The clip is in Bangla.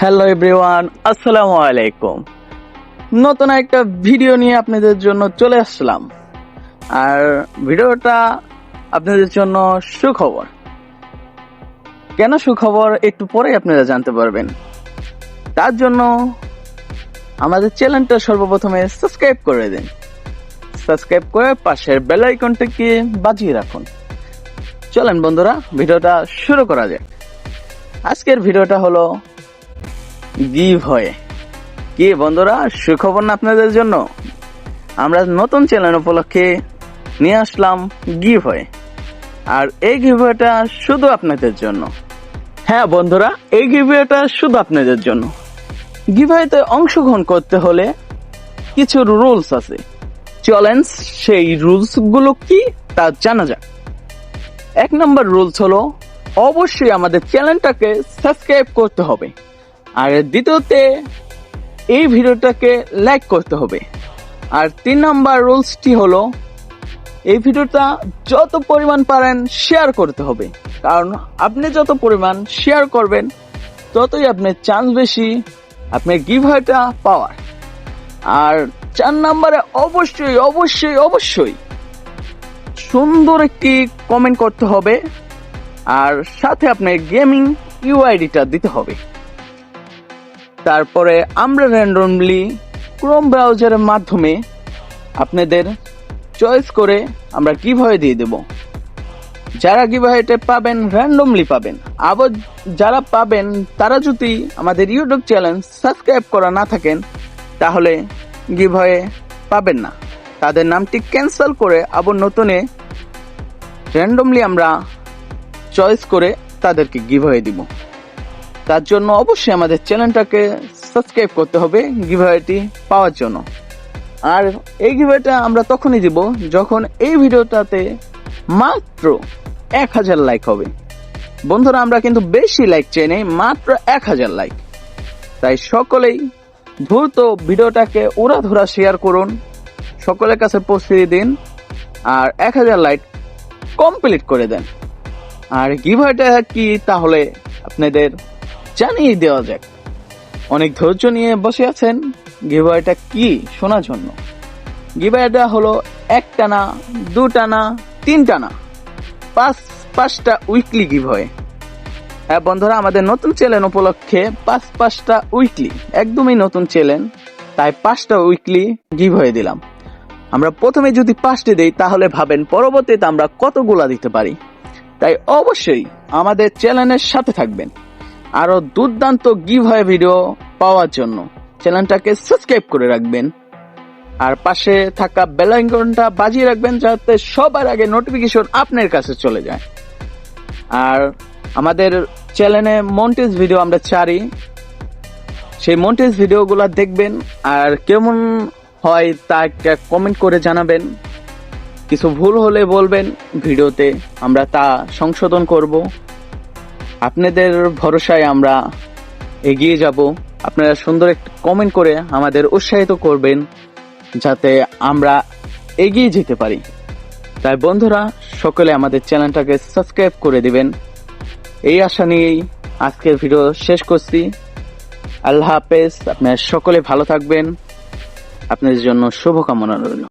হ্যালো এভরিওয়ান, আসসালামু আলাইকুম। নতুন একটা ভিডিও নিয়ে আপনাদের জন্য চলে আসলাম। আর ভিডিওটা আপনাদের জন্য সুখবর। কেন সুখবর একটু পরে আপনারা জানতে পারবেন। তার জন্য আমাদের চ্যানেলটা সর্বপ্রথমে সাবস্ক্রাইব করে দিন। সাবস্ক্রাইব করে পাশের বেল আইকনটাকে বাজিয়ে রাখুন। চলেন বন্ধুরা, ভিডিওটা শুরু করা যাক। আজকের ভিডিওটা হলো গিভ হয়ে কি বন্ধুরা, সুখবর না আপনাদের জন্য? আমরা নতুন চ্যানেল উপলক্ষে নিয়ে আসলাম গিভ হয়ে আর এই গিভওয়েটা শুধু আপনাদের জন্য। হ্যাঁ বন্ধুরা, এই গিভওয়েটা শুধু আপনাদের জন্য। গিভওয়েতে অংশগ্রহণ করতে হলে কিছু রুলস আছে। চ্যালেঞ্জ সেই রুলসগুলো কি তা জানা যাক। এক নম্বর রুলস হলো, অবশ্যই আমাদের চ্যানেলটাকে সাবস্ক্রাইব করতে হবে। আর দ্বিতীয়তে, এই ভিডিওটাকে লাইক করতে হবে। আর তিন নাম্বার রুলসটি হলো, এই ভিডিওটা যত পরিমাণ পারেন শেয়ার করতে হবে। কারণ আপনি যত পরিমাণ শেয়ার করবেন, ততই আপনার চান্স বেশি আপনার গিভওয়েটা পাওয়ার। আর চার নাম্বারে অবশ্যই অবশ্যই অবশ্যই সুন্দর একটি কমেন্ট করতে হবে। আর সাথে আপনার গেমিং ইউআইডিটা দিতে হবে। তারপরে আমরা র্যান্ডমলি ক্রোম ব্রাউজারের মাধ্যমে আপনাদের চয়েস করে আমরা কীভাবে দিয়ে দেব। যারা কীভাবে পাবেন র্যান্ডমলি পাবেন। আবার যারা পাবেন, তারা যদি আমাদের ইউটিউব চ্যানেল সাবস্ক্রাইব করা না থাকেন, তাহলে গিভওয়ে পাবেন না। তাদের নামটি ক্যান্সেল করে আবার নতুনে র্যান্ডমলি আমরা চয়েস করে তাদেরকে গিভওয়ে দিব। তার জন্য অবশ্যই আমাদের চ্যানেলটাকে সাবস্ক্রাইব করতে হবে গিভওয়েটি পাওয়ার জন্য। আর এই গিভওয়েটা আমরা তখনই দিব যখন এই ভিডিওটাতে মাত্র এক হাজার লাইক হবে। বন্ধুরা, আমরা কিন্তু বেশি লাইক চাই নাই, মাত্র এক হাজার লাইক তাই সকলেই দ্রুত ভিডিওটাকে ওরা ধরা শেয়ার করুন, সকলের কাছে পৌঁছে দিন, আর এক হাজার লাইক কমপ্লিট করে দেন। আর গিভওয়েটা কি তাহলে আপনাদের জানিয়ে দেওয়া যাক। অনেক ধৈর্য নিয়ে বসে আছেন গিভওয়েটা কি শোনার জন্য? গিভওয়েটা হলো এক টানা দু টানা তিন টানা পাঁচ, পাঁচটা উইকলি গিভওয়ে হ্যাঁ বন্ধুরা, আমাদের নতুন চ্যানেল উপলক্ষে পাঁচ, পাঁচটা উইকলি একদমই নতুন চ্যানেল তাই পাঁচটা উইকলি গিভ হয়ে দিলাম। আমরা প্রথমে যদি পাঁচটি দেই, তাহলে ভাবেন পরবর্তীতে আমরা কতগুলা দিতে পারি। তাই অবশ্যই আমাদের চ্যানেলের সাথে থাকবেন। আরও দুর্দান্ত গিভ হয় ভিডিও পাওয়ার জন্য চ্যানেলটাকে সাবস্ক্রাইব করে রাখবেন। আর পাশে থাকা বেল আইকনটা বাজিয়ে রাখবেন যাতে সবার আগে নোটিফিকেশন আপনার কাছে চলে যায়। আর আমাদের চ্যানেলে মন্টেজ ভিডিও আমরা ছাড়ি। সেই মন্টেজ ভিডিওগুলো দেখবেন আর কেমন হয় তা একটা কমেন্ট করে জানাবেন। কিছু ভুল হলে বলবেন। ভিডিওতে আমরা তা সংশোধন করব। আপনাদের ভরসায় আমরা এগিয়ে যাব। আপনারা সুন্দর একটা কমেন্ট করে আমাদের উৎসাহিত করবেন যাতে আমরা এগিয়ে যেতে পারি। তাই বন্ধুরা, সকলে আমাদের চ্যানেলটাকে সাবস্ক্রাইব করে দিবেন। এই আশা নিয়েই আজকের ভিডিও শেষ করছি। আল্লাহ হাফেজ, আপনারা সকলে ভালো থাকবেন। আপনাদের জন্য শুভকামনা রইল।